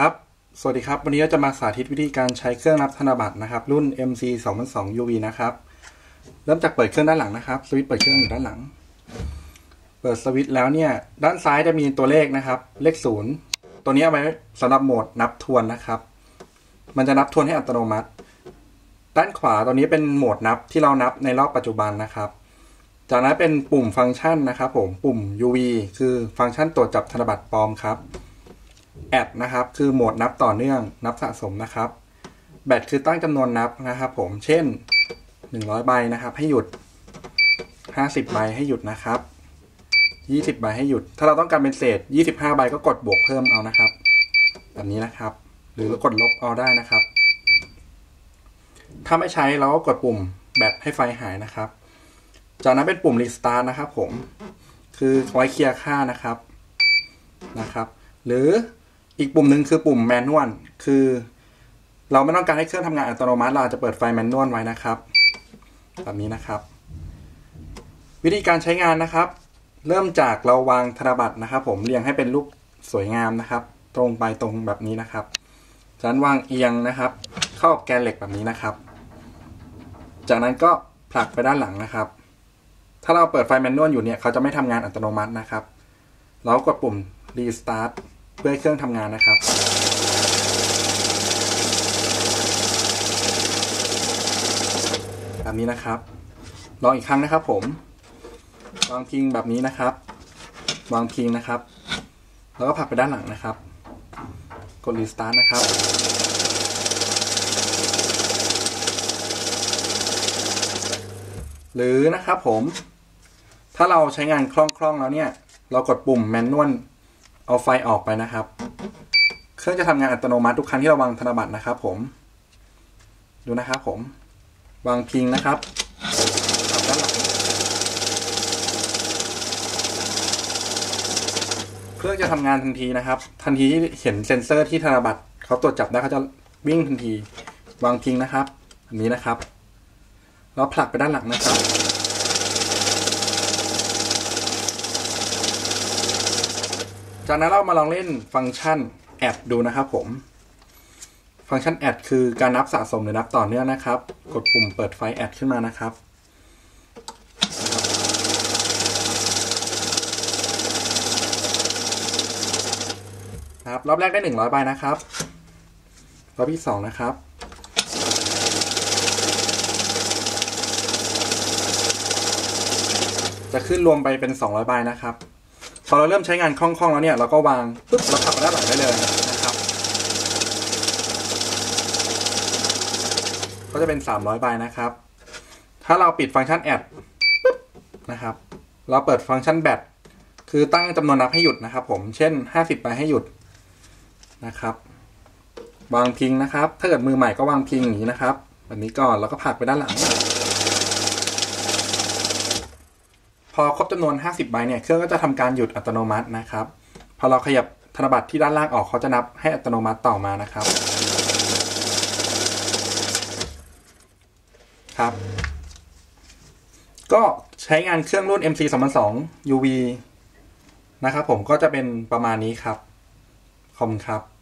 ครับ สวัสดีครับ วันนี้เราจะมาสาธิตวิธีการใช้เครื่องนับธนบัตรนะครับ รุ่น MC 2 0 2 UV นะครับ เริ่มจากเปิดเครื่องด้านหลังนะครับ สวิตช์เปิดเครื่องอยู่ด้านหลัง เปิดสวิตช์แล้วเนี่ย ด้านซ้ายจะมีตัวเลขนะครับ เลขศูนย์ตัวนี้เอาไว้สำหรับโหมดนับทวนนะครับ มันจะนับทวนให้อัตโนมัติ ด้านขวาตัวนี้เป็นโหมดนับที่เรานับในรอบปัจจุบันนะครับ จากนั้นเป็นปุ่มฟังก์ชันนะครับ ผม ปุ่ม UV คือฟังก์ชันตรวจจับธนบัตรปลอมครับ แอดนะครับ คือโหมดนับต่อเนื่องนับสะสมนะครับ แบตคือตั้งจำนวนนับนะครับ ผม เช่น 100 ใบนะครับ ให้หยุด 50 ใบให้หยุดนะครับ 20 ใบให้หยุด ถ้าเราต้องการเป็นเศษ 25 ใบก็กดบวกเพิ่มเอานะครับ แบบนี้นะครับ หรือกดลบเอาได้นะครับ ถ้าไม่ใช้เราก็กดปุ่มแบตให้ไฟหายนะครับ จากนั้นเป็นปุ่ม restart นะครับ ผม คือไว้เคลียร์ค่านะครับ นะครับ หรือ อีกปุ่มหนึ่งคือปุ่มแมนนวลคือ เราไม่ต้องการให้เครื่องทำงานอัตโนมัติ เราอาจจะเปิดไฟแมนนวลไว้นะครับ แบบนี้นะครับ วิธีการใช้งานนะครับ เริ่มจากเราวางธนบัตรนะครับ ผมเรียงให้เป็นรูปสวยงามนะครับ ตรงไปตรงแบบนี้นะครับจากนั้นวางเอียงนะครับ เข้ากับแกนเหล็กแบบนี้นะครับ จากนั้นก็ผลักไปด้านหลังนะครับ ถ้าเราเปิดไฟแมนนวลอยู่เนี่ยเขาจะไม่ทำงานอัตโนมัตินะครับ เรากดปุ่ม restart เพื่อให้เครื่องทำงานนะครับ แบบนี้นะครับ ลองอีกครั้งนะครับ ผม วางพิงแบบนี้นะครับ วางพิงนะครับ แล้วก็ผลักไปด้านหลังนะครับ กด restart นะครับหรือนะครับผม ถ้าเราใช้งานคล่องๆแล้วเนี่ย เรากดปุ่มแมนนวล เอาไฟออกไปนะครับ เครื่องจะทำงานอัตโนมัติทุกครั้งที่เราวางธนบัตรนะครับ ผม ดูนะครับ ผม วางพิงนะครับด้านหลังเครื่องจะทำงานทันทีนะครับ ทันทีที่เห็นเซ็นเซอร์ที่ธนบัตรเขาตรวจจับได้เขาจะวิ่งทันที วางพิงนะครับแบบนี้นะครับ แล้วผลักไปด้านหลังนะครับ จากนั้นเรามาลองเล่นฟังก์ชันแอดดูนะครับผม ฟังก์ชันแอดคือการนับสะสมหรือนับต่อเนื่องนะครับ กดปุ่มเปิดไฟแอดขึ้นมานะครับ ครับ รอบแรกได้หนึ่งร้อยใบนะครับ รอบที่สองนะครับจะขึ้นรวมไปเป็น 200 ใบนะครับ พอเราเริ่มใช้งานคล่องๆแล้วเนี่ยเราก็วางปุ๊บเราขับมาด้านหลังได้เลยนะครับก็จะเป็น 300ใบนะครับ ถ้าเราปิดฟังก์ชันแอดนะครับ เราเปิดฟังก์ชันแบตคือตั้งจำนวนนับให้หยุดนะครับ ผม เช่น 50ใบให้หยุดนะครับ วางพิงนะครับ ถ้าเกิดมือใหม่ก็วางพิงอย่างนี้นะครับ แบบนี้ก่อนแล้วก็ผลักไปด้านหลัง พอครบจำนวน 50ใบเนี่ยเครื่องก็จะทำการหยุดอัตโนมัตินะครับ พอเราขยับธนบัตรที่ด้านล่างออกเขาจะนับให้อัตโนมัติต่อมานะครับครับ ก็ใช้งานเครื่องรุ่น MC 2002 UV นะครับผมก็จะเป็นประมาณนี้ครับ ขอบคุณครับ